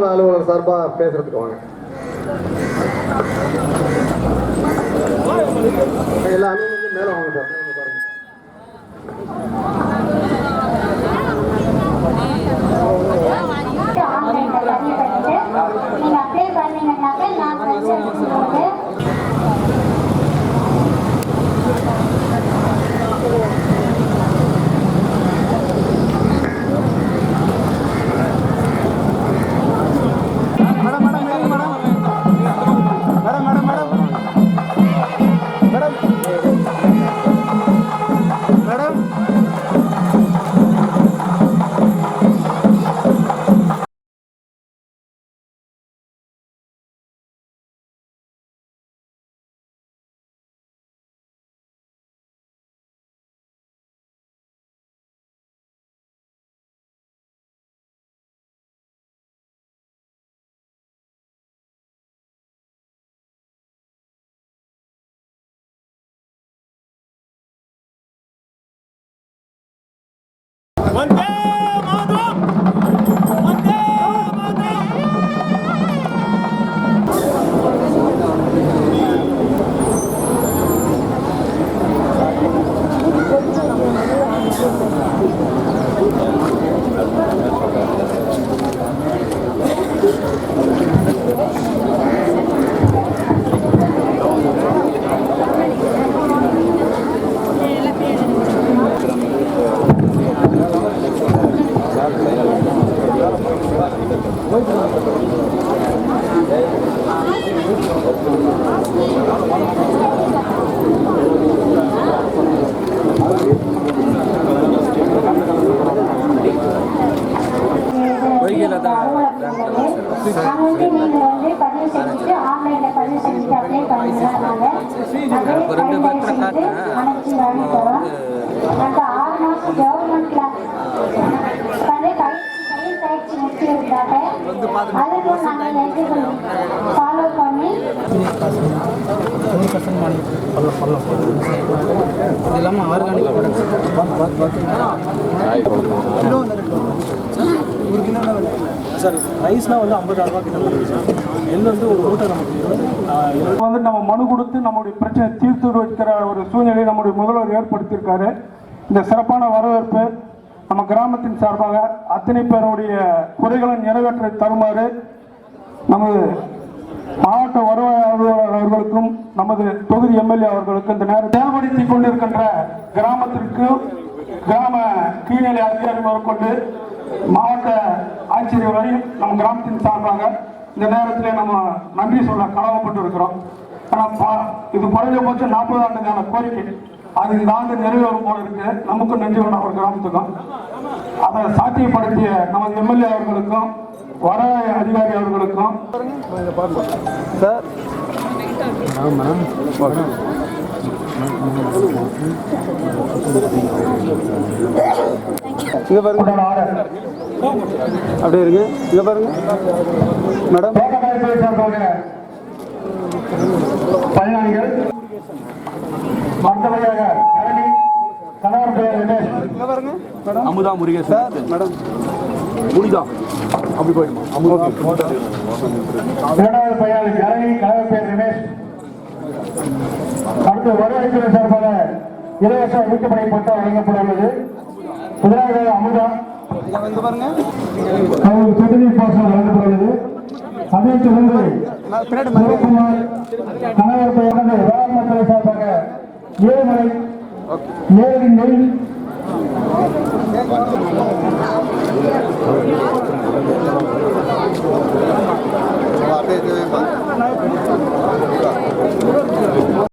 நல அலுவலர் சார்பாக பேசுறதுக்கு வாங்க எல்லா அலுவலர்களும் மேலே வாங்க சார் பாருங்க. செஞ்சுட்டு ஆன்லைன்ல பதிவு செஞ்சுட்டு அப்ளை பண்ணிங்கனால அதே கைட்லைன் செஞ்சு அனைத்து வாங்கி தரோம் அந்த ஆறு மாசம் கவர்மெண்ட்ல அதே கையில் பயிற்சி முடிச்சிருந்தாங்க. அதுக்கும் நாங்கள் எலிஜிபிள் ஃபாலோ பண்ணி இது இல்லாமல் ஆர்கானிக் சார் ரைஸ்னால் வந்து ஐம்பது ரூபா கிட்ட வருது சார். எள்ளு வந்து ஒரு மூட்டை நமக்கு இப்போ வந்து நம்ம மனு கொடுத்து நம்முடைய பிரச்சனை தீர்த்து வைக்கிற ஒரு சூழ்நிலையை நம்முடைய முதல்வர் ஏற்படுத்தியிருக்காரு. இந்த சிறப்பான வரவேற்பு நம்ம கிராமத்தின் சார்பாக அத்தனை பேருடைய குறைகளை நிறைவேற்ற தருமாறு நமது மாவட்ட வருவாய் அலுவலர் அவர்களுக்கும் நமது தொகுதி எம்எல்ஏ அவர்களுக்கும் இந்த நேரம் செயல்படுத்தி கொண்டிருக்கின்ற கிராமத்திற்கு கிராம கீழ்நிலை அதிகாரி முதற்கொண்டு மாவட்ட ஆட்சியர் வரையும் நம்ம கிராமத்தின் சார்பாக இந்த நேரத்தில் நம்ம நன்றி சொல்ல கடமைப்பட்டு இருக்கிறோம் ஆனால் இது குறைஞ்சபட்சம் நாற்பது ஆண்டுக்கான கோரிக்கை. அது இந்த ஆண்டு நிறைவேறும் போல இருக்கு. நமக்கும் நன்றி வேணும் ஒரு கிராமத்துக்கும். அதை சாத்தியப்படுத்திய நமது எம்எல்ஏ அவர்களுக்கும் வர அதிகாரி அவர்களுக்கும். இங்கே பாருங்க. அப்படியே இருங்க இங்கே பாருங்க. மேடம். பயனாளிகள் பழனி கணவர் பெயர் பாருங்க. மேடம். அமுதா முருகேசன். மேடம். புனிதா. அப்படி போயிடுமா? அமுதா. இரண்டாவது பயனாளி பழனி கணவர் பெயர் தினேஷ் அடுத்து வருவாய்த்துறை சார்பாக இலவச வீட்டுப்படை பட்டா வழங்கப்பட உள்ளது. முதலாவது அமுதா. அவர் சட்டத்தை பாசனம் வழங்கப்படுகிறது. அதைத் தொடர்ந்து சிவகுமார் கணவர் பெயர்ந்து வேளாண்மத்துறை சார்பாக ஏழு ஏழு நெல்.